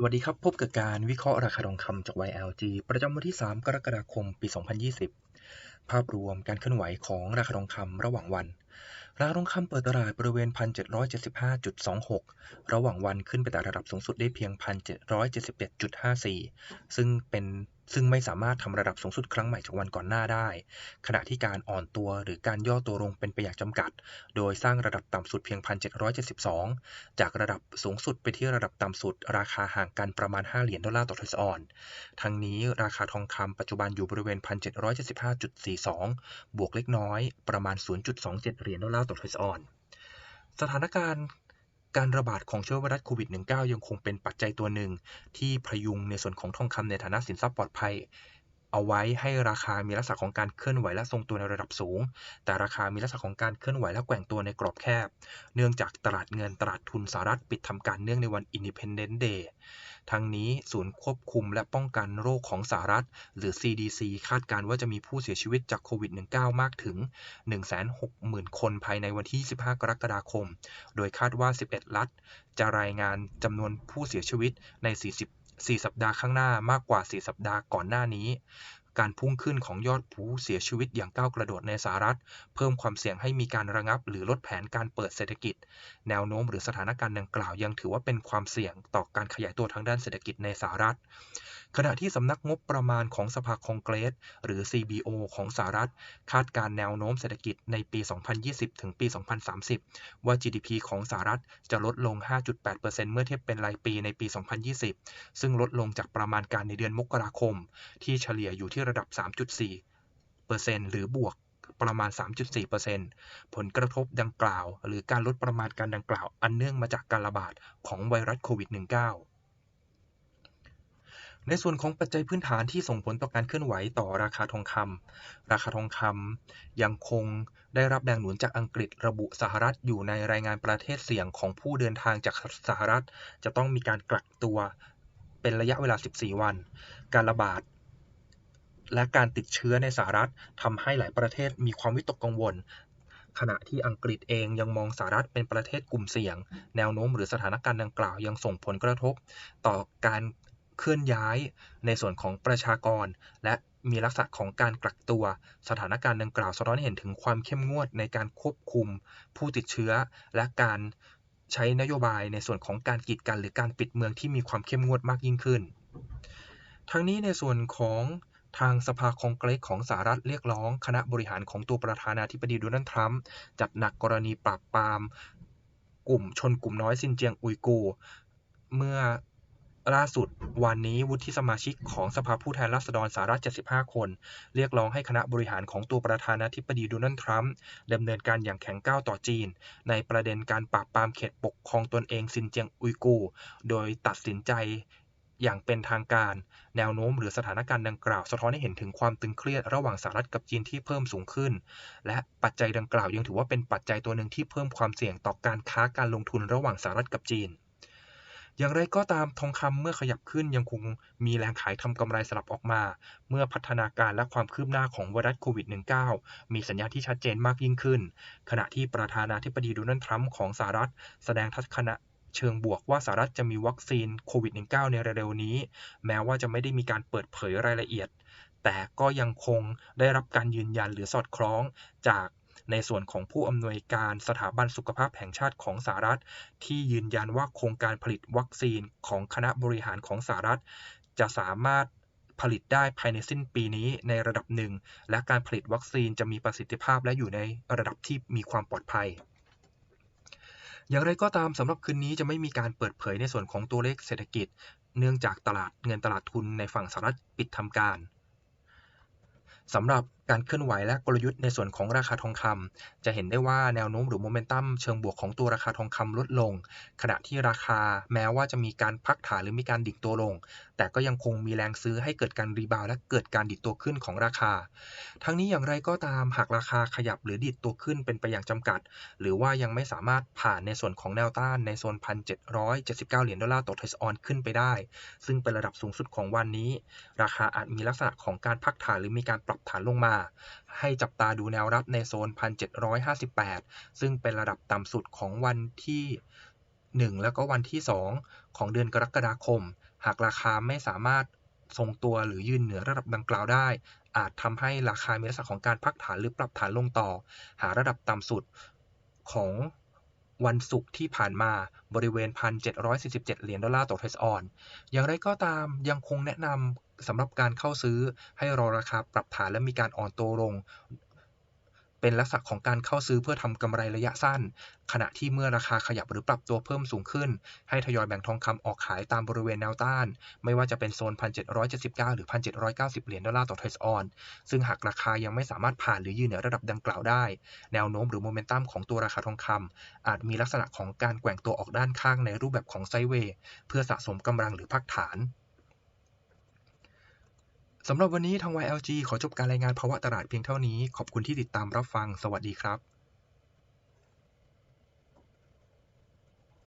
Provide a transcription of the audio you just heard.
สวัสดีครับ พบกับการวิเคราะห์ราคาทองคำจาก YLG ประจำวันที่ 3 กรกฎาคม ปี 2020 ภาพรวมการเคลื่อนไหวของราคาทองคำระหว่างวัน ราคาทองคำเปิดตลาดบริเวณ 1,775.26 ระหว่างวันขึ้นไปแต่ระดับสูงสุดได้เพียง 1,777.54 ซึ่งเป็น ซึ่งไม่สามารถทำระดับสูงสุดครั้งใหม่จากวันก่อนหน้าได้ ขณะที่การอ่อนตัวหรือการย่อตัวลงเป็นไปอย่างจำกัด โดยสร้างระดับต่ำสุดเพียง 1,772 จากระดับสูงสุดไปที่ระดับต่ำสุด ราคาห่างกันประมาณ 5 เหรียญดอลลาร์ต่อทรัสออน ทั้งนี้ราคาทองคำปัจจุบันอยู่บริเวณ 1,775.42 บวกเล็กน้อยประมาณ 0.27 เหรียญดอลลาร์ต่อทรัสออนสถานการณ์ การระบาดของเชื้อไวรัสโควิด -19 ยังคงเป็นปัจจัยตัวหนึ่งที่พยุงในส่วนของทองคำในฐานะสินทรัพย์ปลอดภัย เอาไว้ให้ราคามีลักษณะของการเคลื่อนไหวและทรงตัวในระดับสูง แต่ราคามีลักษณะของการเคลื่อนไหวและแกว่งตัวในกรอบแคบ เนื่องจากตลาดเงินตลาดทุนสหรัฐปิดทำการเนื่องในวัน Independence Day ทั้งนี้ศูนย์ควบคุมและป้องกันโรคของสหรัฐ หรือ CDC คาดการณ์ว่าจะมีผู้เสียชีวิตจากโควิด -19 มากถึง 160,000 คนภายในวันที่ 25 กรกฎาคม โดยคาดว่า 11 รัฐ จะรายงานจำนวนผู้เสียชีวิตใน 40 4 สัปดาห์ข้างหน้ามากกว่า 4 สัปดาห์ก่อนหน้านี้ การพุ่งขึ้นของยอดผู้เสียชีวิตอย่างก้าวกระโดดในสหรัฐ เพิ่มความเสี่ยงให้มีการระงับ หรือลดแผนการเปิดเศรษฐกิจ แนวโน้มหรือสถานการณ์ดังกล่าวยังถือว่าเป็นความเสี่ยงต่อการขยายตัวทางด้านเศรษฐกิจในสหรัฐ ขณะที่สำนักงบประมาณของสภาคองเกรส หรือ CBO ของสหรัฐ คาดการแนวโน้มเศรษฐกิจในปี 2020 ถึงปี 2030 ว่า GDP ของสหรัฐจะลดลง 5.8%เมื่อเทียบเป็นรายปีในปี 2020 ซึ่งลดลงจากประมาณการในเดือนมกราคม ที่เฉลี่ยอยู่ที่ระดับ 3.4%หรือบวกประมาณ 3.4%ผลกระทบดังกล่าว หรือการลดประมาณการดังกล่าว อันเนื่องมาจากการระบาดของไวรัสโควิด -19 ในส่วนของปัจจัยพื้นฐานที่ส่งผลต่อการเคลื่อนไหวต่อราคาทองคำราคาทองคำยังคงได้รับแรงหนุนจากอังกฤษระบุสหรัฐอยู่ในรายงานประเทศเสี่ยงของผู้เดินทางจากสหรัฐ จะต้องมีการกักตัวเป็นระยะเวลา 14 วัน การระบาด และการติดเชื้อในสหรัฐทำให้หลายประเทศมีความวิตกกังวล ขณะที่อังกฤษเองยังมองสหรัฐเป็นประเทศกลุ่มเสี่ยง แนวโน้มหรือสถานการณ์ดังกล่าวยังส่งผลกระทบ ต่อการเคลื่อนย้ายในส่วนของประชากร และมีลักษณะของการกักตัว สถานการณ์ดังกล่าวสะท้อนให้เห็นถึงความเข้มงวดในการควบคุม ผู้ติดเชื้อ และการใช้นโยบายในส่วนของการกีดกันหรือการปิดเมืองที่มีความเข้มงวดมากยิ่งขึ้น ทั้งนี้ในส่วนของ ทางสภาคองเกรสของสหรัฐเรียกร้องคณะบริหารของตัวประธานาธิบดีโดนัลด์ทรัมป์จัดหนักกรณีปราบปราม กลุ่มชนกลุ่มน้อยซินเจียงอุยกู เมื่อล่าสุดวันนี้วุฒิสมาชิกของสภาผู้แทนราษฎรสหรัฐ 75 คน เรียกร้องให้คณะบริหารของตัวประธานาธิบดีโดนัลด์ทรัมป์ดำเนินการอย่างแข็งก้าวต่อจีน ในประเด็นการปราบปรามเขตปกครองตนเองซินเจียงอุยกู โดยตัดสินใจ อย่างเป็นทางการ แนวโน้มหรือสถานการณ์ดังกล่าว สะท้อนให้เห็นถึงความตึงเครียดระหว่างสหรัฐกับจีนที่เพิ่มสูงขึ้น และปัจจัยดังกล่าวยังถือว่าเป็นปัจจัยตัวหนึ่งที่เพิ่มความเสี่ยงต่อการค้าการลงทุนระหว่างสหรัฐกับจีน อย่างไรก็ตามทองคำเมื่อขยับขึ้นยังคงมีแรงขายทำกำไรสลับออกมา เมื่อพัฒนาการและความคืบหน้าของไวรัสโควิด -19 มีสัญญาณที่ชัดเจนมากยิ่งขึ้น ขณะที่ประธานาธิบดีโดนัลด์ทรัมป์ของสหรัฐแสดงทัศนะ เชิงบวกว่าสหรัฐจะมีวัคซีนโควิด -19 ในเร็วๆนี้ แม้ว่าจะไม่ได้มีการเปิดเผยรายละเอียด แต่ก็ยังคงได้รับการยืนยันหรือสอดคล้องจากในส่วนของผู้อำนวยการสถาบันสุขภาพแห่งชาติของสหรัฐ ที่ยืนยันว่าโครงการผลิตวัคซีนของคณะบริหารของสหรัฐ จะสามารถผลิตได้ภายในสิ้นปีนี้ในระดับหนึ่ง และการผลิตวัคซีนจะมีประสิทธิภาพและอยู่ในระดับที่มีความปลอดภัย อย่างไรก็ตามสำหรับคืนนี้จะไม่มีการเปิดเผยในส่วนของตัวเลขเศรษฐกิจ เนื่องจากตลาดเงินตลาดทุนในฝั่งสหรัฐปิดทำการสำหรับ การเคลื่อนไหวและกลยุทธ์ในส่วนของราคาทองคำจะเห็นได้ว่าแนวโน้มหรือโมเมนตัมเชิงบวกของตัวราคาทองคำลดลง ขณะที่ราคาแม้ว่าจะมีการพักฐานหรือมีการดิ่งตัวลง แต่ก็ยังคงมีแรงซื้อให้เกิดการรีบาวและเกิดการดิดตัวขึ้นของราคา ทั้งนี้อย่างไรก็ตามหากราคาขยับหรือดิดตัวขึ้นเป็นไปอย่างจำกัด หรือว่ายังไม่สามารถผ่านในส่วนของแนวต้านในโซน 1,779 เหรียญดอลลาร์ต่อเทรออนขึ้นไปได้ ซึ่งเป็นระดับสูงสุดของวันนี้ ราคาอาจมีลักษณะของการพักฐานหรือมีการปรับฐานลงมาให้จับตาดูแนวรับในโซน 1,758 ซึ่งเป็นระดับต่ำสุดของวันที่ 1 แล้วก็วันที่ 2 ของเดือนกรกฎาคม หากราคาไม่สามารถทรงตัวหรือยืนเหนือระดับดังกล่าวได้ อาจทำให้ราคามีลักษณะของการพักฐานหรือปรับฐานลงต่อ หาระดับต่ำสุดของวันศุกร์ที่ผ่านมาบริเวณ 1,747 เหรียญดอลลาร์ต่อเทรซออน อย่างไรก็ตามยังคงแนะนำ สำหรับการเข้าซื้อให้รอราคาปรับฐานและมีการอ่อนตัวลง เป็นลักษณะของการเข้าซื้อเพื่อทำกำไรระยะสั้น ขณะที่เมื่อราคาขยับหรือปรับตัวเพิ่มสูงขึ้น ให้ทยอยแบ่งทองคำออกขายตามบริเวณแนวต้าน ไม่ว่าจะเป็นโซน 1,779 หรือ 1,790 เหรียญดอลลาร์ต่อเทรซออน ซึ่งหากราคายังไม่สามารถผ่านหรือยืนเหนือระดับดังกล่าวได้ แนวโน้มหรือโมเมนตัมของตัวราคาทองคำอาจมีลักษณะของการแกว่งตัวออกด้านข้างในรูปแบบของไซเวย์เพื่อสะสมกำลังหรือพักฐาน สำหรับวันนี้ทาง YLG ขอจบการรายงานภาวะตลาดเพียงเท่านี้ ขอบคุณที่ติดตามรับฟัง สวัสดีครับ